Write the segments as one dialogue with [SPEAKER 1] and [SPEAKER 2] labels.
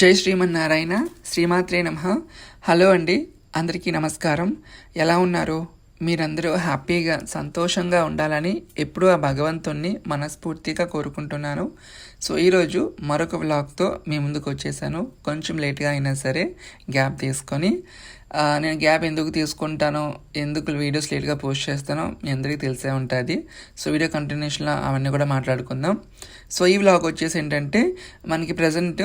[SPEAKER 1] జై శ్రీమన్నారాయణ శ్రీమాత్రే నమ. హలో అండి అందరికీ నమస్కారం. ఎలా ఉన్నారు? మీరందరూ హ్యాపీగా సంతోషంగా ఉండాలని ఎప్పుడూ ఆ భగవంతుణ్ణి మనస్ఫూర్తిగా కోరుకుంటున్నాను. సో ఈరోజు మరొక వ్లాగ్తో మీ ముందుకు వచ్చేసాను. కొంచెం లేట్గా అయినా సరే గ్యాప్ తీసుకొని నేను గ్యాప్ ఎందుకు తీసుకుంటానో ఎందుకు వీడియోస్ లేట్గా పోస్ట్ చేస్తానో మీ అందరికీ తెలిసే ఉంటుంది. సో వీడియో కంటిన్యూషన్లో అవన్నీ కూడా మాట్లాడుకుందాం. సో ఈ వ్లాగ్ వచ్చేసి ఏంటంటే మనకి ప్రజెంట్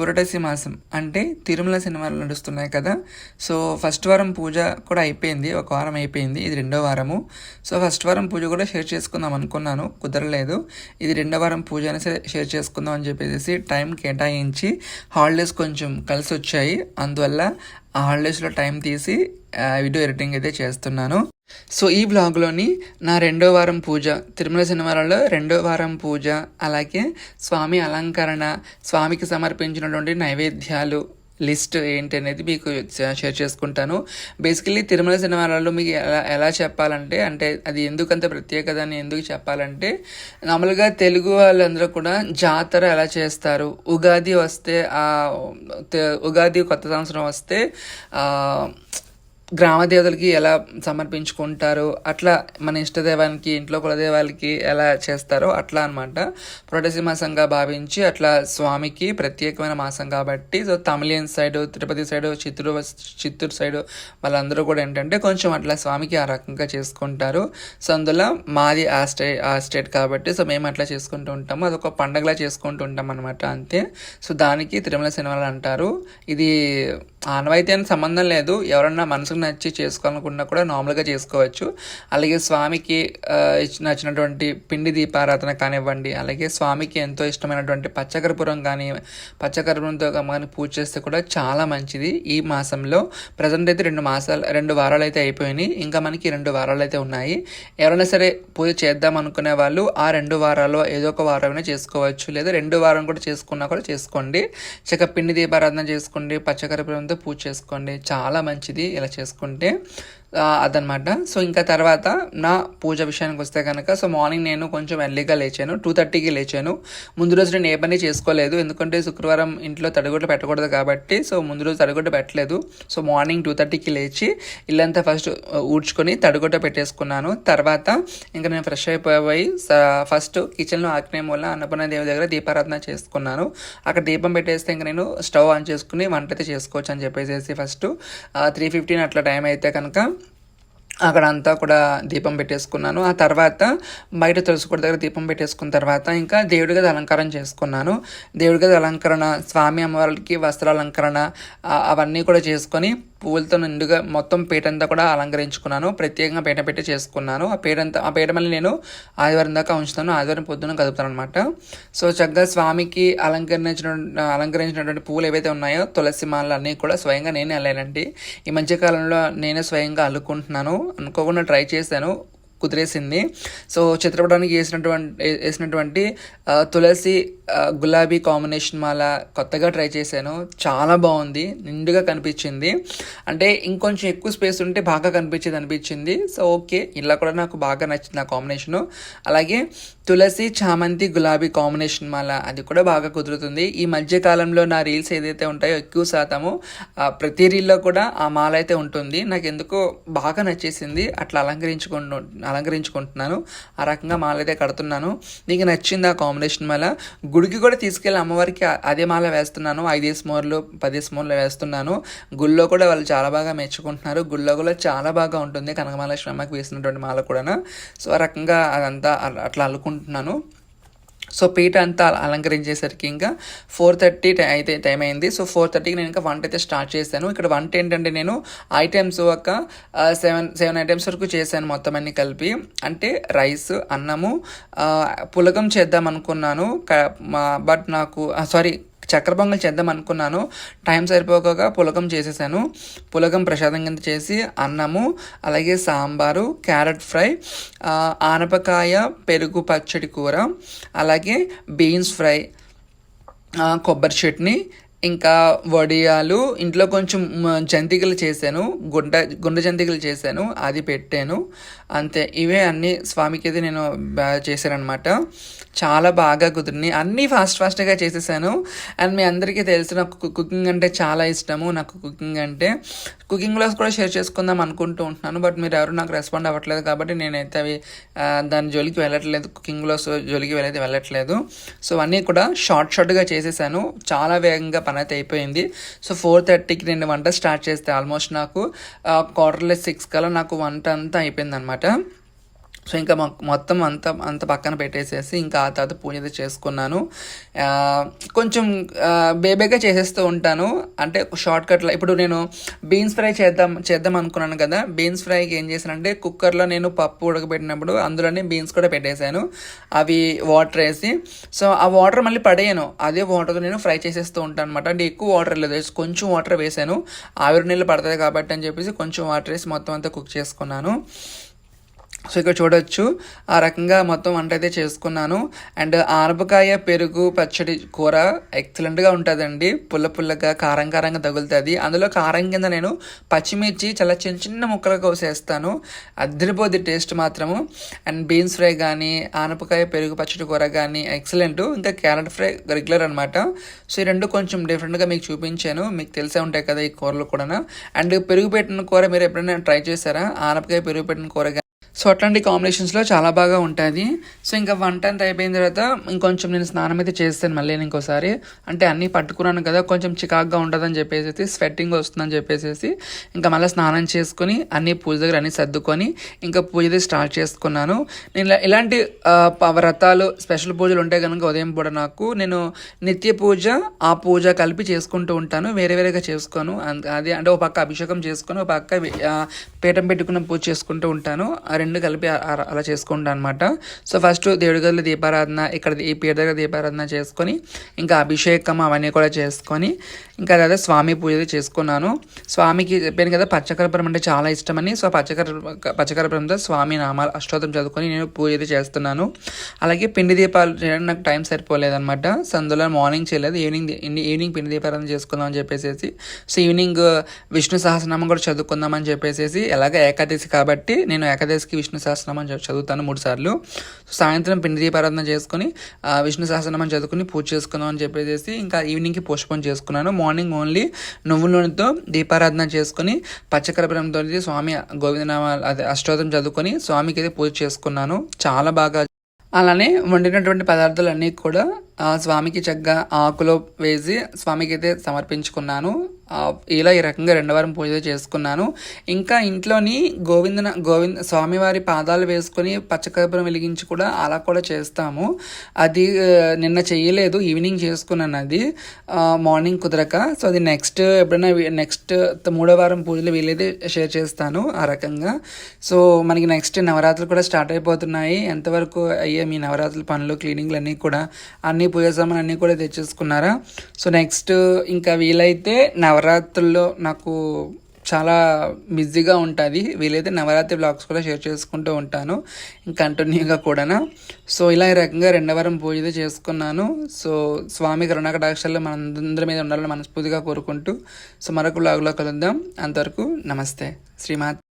[SPEAKER 1] పురటసి మాసం అంటే తిరుమల సినిమాలు నడుస్తున్నాయి కదా. సో ఫస్ట్ వారం పూజ కూడా అయిపోయింది. ఒక వారం అయిపోయింది. ఇది రెండో వారము. సో ఫస్ట్ వారం పూజ కూడా షేర్ చేసుకుందాం అనుకున్నాను. కుదరలేదు. ఇది రెండో వారం పూజ అయినా సరే షేర్ చేసుకుందాం అని చెప్పేసి టైం కేటాయించి హాలిడేస్ కొంచెం కలిసి వచ్చాయి అందువల్ల హాలిడేస్లో టైం తీసి వీడియో ఎడిటింగ్ అయితే చేస్తున్నాను. సో ఈ బ్లాగ్లోని నా రెండో వారం పూజ తిరుమల సినిమాలలో రెండో వారం పూజ అలాగే స్వామి అలంకరణ స్వామికి సమర్పించినటువంటి నైవేద్యాలు లిస్ట్ ఏంటి అనేది మీకు షేర్ చేసుకుంటాను. బేసికలీ తిరుమల సినిమాలలో మీకు ఎలా ఎలా చెప్పాలంటే అంటే అది ఎందుకంత ప్రత్యేకత అని ఎందుకు చెప్పాలంటే మామూలుగా తెలుగు వాళ్ళందరూ కూడా జాతర ఎలా చేస్తారు? ఉగాది వస్తే ఉగాది కొత్త సంవత్సరం వస్తే గ్రామ దేవతలకి ఎలా సమర్పించుకుంటారు? అట్లా మన ఇష్టదేవానికి ఇంట్లో కులదేవాలకి ఎలా చేస్తారో అట్లా అనమాట పురటసి మాసంగా భావించి అట్లా స్వామికి ప్రత్యేకమైన మాసం కాబట్టి so Tamilian side Tirupati side Chittoor Chittoor side వాళ్ళందరూ కూడా ఏంటంటే కొంచెం అట్లా స్వామికి ఆ రకంగా చేసుకుంటారు. సో అందులో మాది ఆ స్టే ఆ స్టేట్ కాబట్టి సో మేము అట్లా చేసుకుంటూ ఉంటాము. అదొక పండగలా చేసుకుంటూ ఉంటాం అనమాట అంతే. సో దానికి తిరుమల సినిమాలు అంటారు. ఇది ఆనవాయితీ అని సంబంధం లేదు. ఎవరన్నా మనసుకు నచ్చి చేసుకోవాలనుకున్నా కూడా నార్మల్గా చేసుకోవచ్చు. అలాగే స్వామికి నచ్చినటువంటి పిండి దీపారాధన కానివ్వండి అలాగే స్వామికి ఎంతో ఇష్టమైనటువంటి పచ్చకర్పూరం కానీ పచ్చకర్పూరంతో కానీ పూజ చేస్తే కూడా చాలా మంచిది. ఈ మాసంలో ప్రజెంట్ అయితే రెండు మాసాలు రెండు వారాలు అయితే అయిపోయినాయి. ఇంకా మనకి రెండు వారాలు అయితే ఉన్నాయి. ఎవరైనా సరే పూజ చేద్దాం అనుకునే వాళ్ళు ఆ రెండు వారాల్లో ఏదో ఒక వారమైనా చేసుకోవచ్చు. లేదా రెండు వారం కూడా చేసుకున్నా కూడా చేసుకోండి. చక్క పిండి దీపారాధన చేసుకోండి పచ్చకర్పూరంతో పూజ చేసుకోండి చాలా మంచిది ఇలా చేసుకుంటే. అదనమాట సో ఇంకా తర్వాత నా పూజ విషయానికి వస్తే కనుక సో మార్నింగ్ నేను కొంచెం ఎర్లీగా లేచాను. టూ థర్టీకి లేచాను. ముందు రోజు నేను ఏ పని చేసుకోలేదు. ఎందుకంటే శుక్రవారం ఇంట్లో తడిగుడ్డ పెట్టకూడదు కాబట్టి సో ముందు రోజు తడిగుడ్డ పెట్టలేదు. సో మార్నింగ్ టూ థర్టీకి లేచి ఇల్లంతా ఫస్ట్ ఊడ్చుకొని తడిగుడ్డ పెట్టేసుకున్నాను. తర్వాత ఇంకా నేను ఫ్రెష్ అయిపోయి ఫస్ట్ కిచెన్లో ఆగ్నేయం వల్ల అన్నపూర్ణ దేవి దగ్గర దీపారాధన చేసుకున్నాను. అక్కడ దీపం పెట్టేస్తే ఇంకా నేను స్టవ్ ఆన్ చేసుకుని వంట అయితే చేసుకోవచ్చు అని చెప్పేసి ఫస్ట్ త్రీ ఫిఫ్టీన్ అట్లా టైం అయితే కనుక అక్కడ అంతా కూడా దీపం పెట్టేసుకున్నాను. ఆ తర్వాత బయట తులసి దగ్గర దీపం పెట్టేసుకున్న తర్వాత ఇంకా దేవుడి గది అలంకారం చేసుకున్నాను. దేవుడి గది అలంకరణ స్వామి అమ్మవారికి వస్త్ర అలంకరణ అవన్నీ కూడా చేసుకొని పువ్వులతో నిండుగా మొత్తం పీటంతా కూడా అలంకరించుకున్నాను. ప్రత్యేకంగా పీట పెట్టి చేసుకున్నాను. ఆ పీటంతా ఆ పీట మళ్ళీ నేను ఆదివారం దాకా ఉంచుతాను. ఆదివారం పొద్దున కదుపుతాను అనమాట సో చక్కగా స్వామికి అలంకరించిన అలంకరించినటువంటి పువ్వులు ఏవైతే ఉన్నాయో తులసి మాలలు అన్నీ కూడా స్వయంగా నేనే అల్లానండి. ఈ మధ్యకాలంలో నేనే స్వయంగా అల్లుకుంటున్నాను. అనుకోకుండా ట్రై చేశాను. కుదిరేసింది. సో చిత్రపటానికి వేసినటువంటి వేసినటువంటి తులసి గులాబీ కాంబినేషన్ మాల కొత్తగా ట్రై చేశాను. చాలా బాగుంది. నిండుగా కనిపించింది. అంటే ఇంకొంచెం ఎక్కువ స్పేస్ ఉంటే బాగా కనిపించేది అనిపించింది. So okay. ఇలా కూడా నాకు బాగా నచ్చింది ఆ కాంబినేషను. అలాగే తులసి చామంతి గులాబీ కాంబినేషన్ మాల అది కూడా బాగా కుదురుతుంది. ఈ మధ్య కాలంలో నా రీల్స్ ఏదైతే ఉంటాయో ఎక్కువ శాతము ప్రతి రీల్లో కూడా ఆ మాల అయితే ఉంటుంది. నాకు ఎందుకో బాగా నచ్చేసింది. అట్లా అలంకరించుకుంటు అలంకరించుకుంటున్నాను. ఆ రకంగా మాల అయితే కడుతున్నాను. నీకు నచ్చింది ఆ కాంబినేషన్ మాల. గుడికి కూడా తీసుకెళ్ళి అమ్మవారికి అదే మాల వేస్తున్నాను. ఐదేసి మోర్లు పదేసి మోర్లు వేస్తున్నాను. గుళ్ళో కూడా వాళ్ళు చాలా బాగా మెచ్చుకుంటున్నారు. గుళ్ళో కూడా చాలా బాగా ఉంటుంది. కనకమాల శ్రమకు వేసినటువంటి మాల కూడా సో ఆ రకంగా అదంతా అట్లా అల్లుకుంటున్నాను. సో పీట అంతా అలంకరించేసరికి ఇంకా ఫోర్ థర్టీ అయితే టైం అయింది. సో ఫోర్ థర్టీకి నేను ఇంకా వంట అయితే స్టార్ట్ చేశాను. ఇక్కడ వంట ఏంటంటే నేను ఐటమ్స్ ఒక సెవెన్ సెవెన్ ఐటమ్స్ వరకు చేశాను మొత్తం అన్ని కలిపి. అంటే రైస్ అన్నము పులగం చేద్దాం అనుకున్నాను. బట్ నాకు సారీ చక్కెర పొంగల్ చేద్దాం అనుకున్నాను. టైం సరిపోక పులగం చేసేసాను. పులగం ప్రసాదం కింద చేసి అన్నము అలాగే సాంబారు క్యారెట్ ఫ్రై ఆనపకాయ పెరుగు పచ్చడి కూర అలాగే బీన్స్ ఫ్రై కొబ్బరి చట్నీ ఇంకా వడియాలు ఇంట్లో కొంచెం జంతికలు చేశాను. గుండ గుండె జంతికలు చేశాను. అది పెట్టాను. అంతే. ఇవే అన్నీ స్వామికి అయితే నేను బా- చాలా బాగా కుదిరినాయి. అన్నీ ఫాస్ట్ ఫాస్ట్గా చేసేసాను. అండ్ మీ అందరికీ తెలుసు నాకు కుకింగ్ అంటే చాలా ఇష్టము నాకు కుకింగ్ అంటే. కుకింగ్ వ్లాగ్స్ కూడా షేర్ చేసుకుందాం అనుకుంటూ ఉంటున్నాను. బట్ మీరు ఎవరు నాకు రెస్పాండ్ అవ్వట్లేదు కాబట్టి నేనైతే అవి దాని జోలికి వెళ్ళట్లేదు. కుకింగ్ వ్లాగ్స్ జోలికి వెళ్ళైతే వెళ్ళట్లేదు. సో అన్నీ కూడా షార్ట్ షార్ట్గా చేసేసాను. చాలా వేగంగా పని అయితే అయిపోయింది. సో ఫోర్ థర్టీకి నేను వంట స్టార్ట్ చేస్తే ఆల్మోస్ట్ నాకు క్వార్టర్లెస్ సిక్స్ కల్లా నాకు వంట అంతా అయిపోయింది అనమాట సో ఇంకా మొత్తం అంత అంత పక్కన పెట్టేసేసి ఇంకా ఆ తర్వాత పూజ అయితే చేసుకున్నాను. కొంచెం బేబేగా చేసేస్తూ ఉంటాను. అంటే షార్ట్ కట్లో ఇప్పుడు నేను బీన్స్ ఫ్రై చేద్దాం చేద్దాం అనుకున్నాను కదా. బీన్స్ ఫ్రైకి ఏం చేశానంటే కుక్కర్లో నేను పప్పు ఉడకబెట్టినప్పుడు అందులోనే బీన్స్ కూడా పెట్టేశాను. అవి వాటర్ వేసి. సో ఆ వాటర్ మళ్ళీ పడేయను. అదే వాటర్తో నేను ఫ్రై చేసేస్తూ ఉంటాను అనమాట అంటే ఎక్కువ వాటర్ లేదు. కొంచెం వాటర్ వేసాను ఆవిరి నీళ్ళు పడుతుంది కాబట్టి అని చెప్పేసి కొంచెం వాటర్ వేసి మొత్తం అంతా కుక్ చేసుకున్నాను. సో ఇక్కడ చూడొచ్చు ఆ రకంగా మొత్తం వంట అయితే చేసుకున్నాను. అండ్ ఆనపకాయ పెరుగు పచ్చడి కూర ఎక్సలెంట్గా ఉంటుందండి. పుల్ల పుల్లగా కారం కారంగా తగులుతుంది. అందులో కారం కింద నేను పచ్చిమిర్చి చాలా చిన్న చిన్న ముక్కలు కోసేస్తాను. అద్దరిపోద్ది టేస్ట్ మాత్రము. అండ్ బీన్స్ ఫ్రై కానీ ఆనపకాయ పెరుగు పచ్చడి కూర కానీ ఎక్సలెంట్ ఇంకా క్యారెట్ ఫ్రై రెగ్యులర్ అనమాట సో ఈ రెండు కొంచెం డిఫరెంట్గా మీకు చూపించాను. మీకు తెలిసే ఉంటాయి కదా ఈ కూరలు కూడా అండ్ పెరుగు పెట్టిన కూర మీరు ఎప్పుడైనా ట్రై చేశారా? ఆనపకాయ పెరుగు పెట్టిన కూర సో అట్లాంటి కాంబినేషన్స్లో చాలా బాగా ఉంటుంది సో ఇంకా వన్ టెన్త్ అయిపోయిన తర్వాత ఇంకొంచెం నేను స్నానం అయితే చేస్తాను మళ్ళీ నేను ఇంకోసారి. అంటే అన్నీ పట్టుకున్నాను కదా కొంచెం చికాగ్గా ఉంటుందని చెప్పేసి స్వెట్టింగ్ వస్తుందని చెప్పేసి ఇంకా మళ్ళీ స్నానం చేసుకుని అన్ని పూజ దగ్గర అన్ని సర్దుకొని ఇంకా పూజ స్టార్ట్ చేసుకున్నాను. నేను ఇలాంటి ప- వ్రతాలు స్పెషల్ పూజలు ఉంటే కనుక ఉదయం పూట నాకు నేను నిత్య పూజ ఆ పూజ కలిపి చేసుకుంటూ ఉంటాను. వేరే వేరేగా చేసుకోను. అది అంటే ఒక పక్క అభిషేకం చేసుకొని ఒక పక్క పీఠం పెట్టుకున్న పూజ చేసుకుంటూ ఉంటాను. రెండు కలిపి అలా చేసుకుంటాను అనమాట సో ఫస్ట్ దేవుడి గదిలో దీపారాధన ఇక్కడ ఈ పీఠ దగ్గర దీపారాధన చేసుకొని ఇంకా అభిషేకం అవన్నీ కూడా చేసుకొని ఇంకా అదే స్వామి పూజ చేసుకున్నాను. స్వామికి చెప్పాను కదా పచ్చకర్పూరం అంటే చాలా ఇష్టమని. సో పచ్చకర పచ్చకర్పూరంతో స్వామి నామాలు అష్టోత్తరం చదువుకొని నేను పూజ చేస్తున్నాను. అలాగే పిండి దీపాలు చేయడానికి నాకు టైం సరిపోలేదన్నమాట. సో అందులో మార్నింగ్ చేయలేదు ఈవినింగ్ ఈవినింగ్ పిండి దీపారాధన చేసుకుందాం అని చెప్పేసి సో ఈవినింగ్ విష్ణు సహస్రనామం కూడా చదువుకుందామని చెప్పేసి ఎలాగ ఏకాదశి కాబట్టి నేను ఏకాదశికి విష్ణు సహస్రనామం చదువుతాను మూడు సార్లు. సో సాయంత్రం పిండి దీపారాధన చేసుకుని ఆ, విష్ణు సహస్రనామం చదువుకుని పూజ చేసుకుందాం అని చెప్పేసి ఇంకా ఈవినింగ్కి పోస్ట్పోన్ చేసుకున్నాను. మార్నింగ్ ఓన్లీ నువ్వుల నూనెతో దీపారాధన చేసుకుని పచ్చకరపురంతో స్వామి గోవిందనామ అదే అష్టోత్తరం చదువుకొని స్వామికి అయితే పూజ చేసుకున్నాను. చాలా బాగా. అలానే వండినటువంటి పదార్థాలన్నీ కూడా స్వామికి చక్కగా ఆకులో వేసి స్వామికి అయితే సమర్పించుకున్నాను ఇలా ఈ రకంగా రెండో వారం పూజ చేసుకున్నాను. ఇంకా ఇంట్లోని గోవిందన గోవింద స్వామివారి పాదాలు వేసుకొని పచ్చకర్పూరం వెలిగించి కూడా అలా కూడా చేస్తాము. అది నిన్న చేయలేదు ఈవినింగ్ చేసుకున్నాను అది. మార్నింగ్ కుదరక. సో అది నెక్స్ట్ ఎప్పుడైనా నెక్స్ట్ మూడో వారం పూజలు వీలైతే షేర్ చేస్తాను ఆ రకంగా. సో మనకి నెక్స్ట్ నవరాత్రులు కూడా స్టార్ట్ అయిపోతున్నాయి. ఎంతవరకు అయ్యే మీ నవరాత్రుల పనులు క్లీనింగ్లు అన్నీ కూడా అన్ని పూజ సామాన్ అన్నీ కూడా తెచ్చేసుకున్నారా? సో నెక్స్ట్ ఇంకా వీలైతే నవరాత్రుల్లో నాకు చాలా బిజీగా ఉంటుంది. వీలైతే నవరాత్రి బ్లాగ్స్ కూడా షేర్ చేసుకుంటూ ఉంటాను. ఇంకా కంటిన్యూగా కూడా సో ఇలా ఈ రకంగా రెండవరం పూజ చేసుకున్నాను. సో స్వామి కరుణాకటాక్షాలు మనందరి మీద ఉండాలని మనస్ఫూర్తిగా కోరుకుంటూ సో మరొక బ్లాగ్లో కలుద్దాం. అంతవరకు నమస్తే. శ్రీమాత్